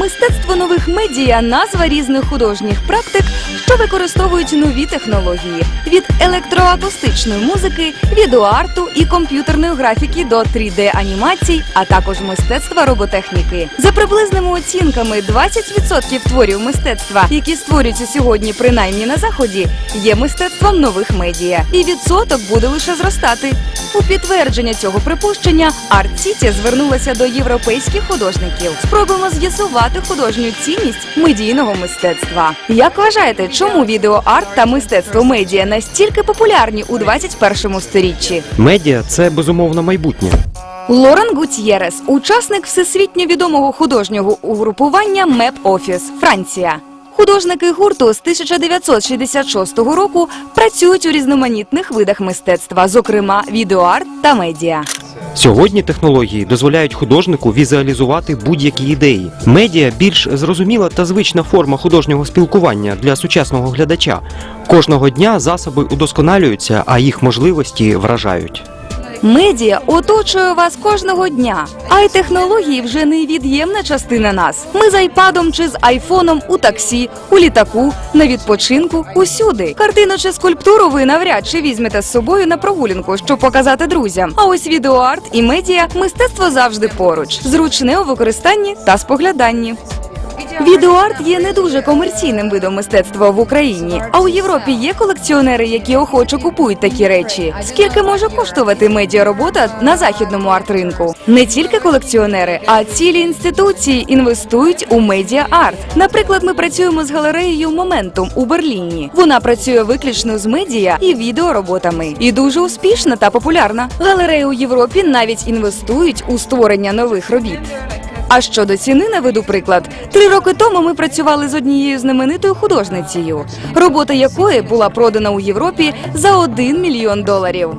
Мистецтво нових медіа назва різних художніх практик, що використовують нові технології від електроакустичної музики, відеоарту і комп'ютерної графіки до 3D-анімацій, а також мистецтва роботехніки. За приблизними оцінками, 20% творів мистецтва, які створюються сьогодні, принаймні на заході, є мистецтвом нових медіа, і відсоток буде лише зростати. У підтвердження цього припущення Арт Сіті звернулася до європейських художників. Спробуємо з'ясувати художню цінність медійного мистецтва. Як вважаєте, чому відеоарт та мистецтво медіа настільки популярні у 21 сторіччі? Медіа це безумовно майбутнє. Лорен Гутьєрес, учасник всесвітньо відомого художнього угрупування МЕП Офіс, Франція. Художники гурту з 1966 року працюють у різноманітних видах мистецтва, зокрема відеоарт та медіа. Сьогодні технології дозволяють художнику візуалізувати будь-які ідеї. Медіа більш зрозуміла та звична форма художнього спілкування для сучасного глядача. Кожного дня засоби удосконалюються, а їх можливості вражають. Медіа оточує вас кожного дня, а й технології вже невід'ємна частина нас. Ми з айпадом чи з айфоном у таксі, у літаку, на відпочинку, усюди. Картину чи скульптуру ви навряд чи візьмете з собою на прогулянку, щоб показати друзям. А ось відеоарт і медіа мистецтво завжди поруч, зручне у використанні та спогляданні. Відеоарт є не дуже комерційним видом мистецтва в Україні. А у Європі є колекціонери, які охоче купують такі речі. Скільки може коштувати медіаробота на західному арт-ринку? Не тільки колекціонери, а цілі інституції інвестують у медіа-арт. Наприклад, ми працюємо з галереєю Моментум у Берліні. Вона працює виключно з медіа і відеороботами, і дуже успішна та популярна. Галереї у Європі навіть інвестують у створення нових робіт. А щодо ціни, наведу приклад. Три роки тому ми працювали з однією знаменитою художницею, робота якої була продана у Європі за 1 мільйон доларів.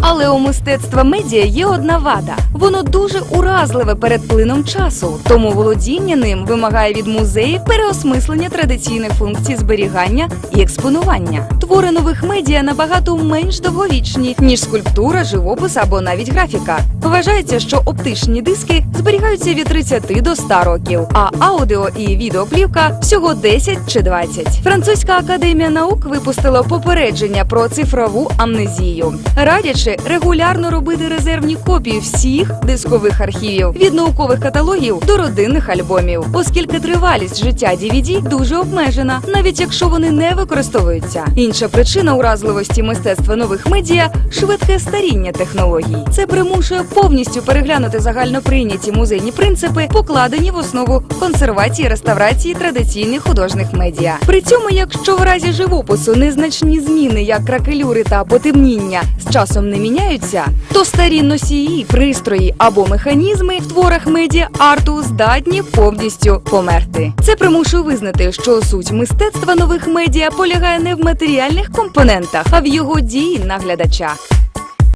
Але у мистецтва медіа є одна вада: воно дуже уразливе перед плином часу, тому володіння ним вимагає від музеїв переосмислення традиційних функцій зберігання і експонування. Твори нових медіа набагато менш довговічні, ніж скульптура, живопис або навіть графіка. Вважається, що оптичні диски зберігаються від 30 до 100 років, а аудіо і відеоплівка всього 10 чи 20. Французька академія наук випустила попередження про цифрову амнезію, радячи регулярно робити резервні копії всіх дискових архівів від наукових каталогів до родинних альбомів, оскільки тривалість життя DVD дуже обмежена, навіть якщо вони не використовуються. Інша причина уразливості мистецтва нових медіа швидке старіння технологій. Це примушує повністю переглянути загальноприйняті музейні принципи, покладені в основу консервації реставрації традиційних художніх медіа. При цьому, якщо в разі живопису незначні зміни, як кракелюри та потемніння, з часом не міняються, то старі носії, пристрої або механізми в творах медіа арту здатні повністю померти. Це примушує визнати, що суть мистецтва нових медіа полягає не в матеріальних компонентах, а в його дії на глядача.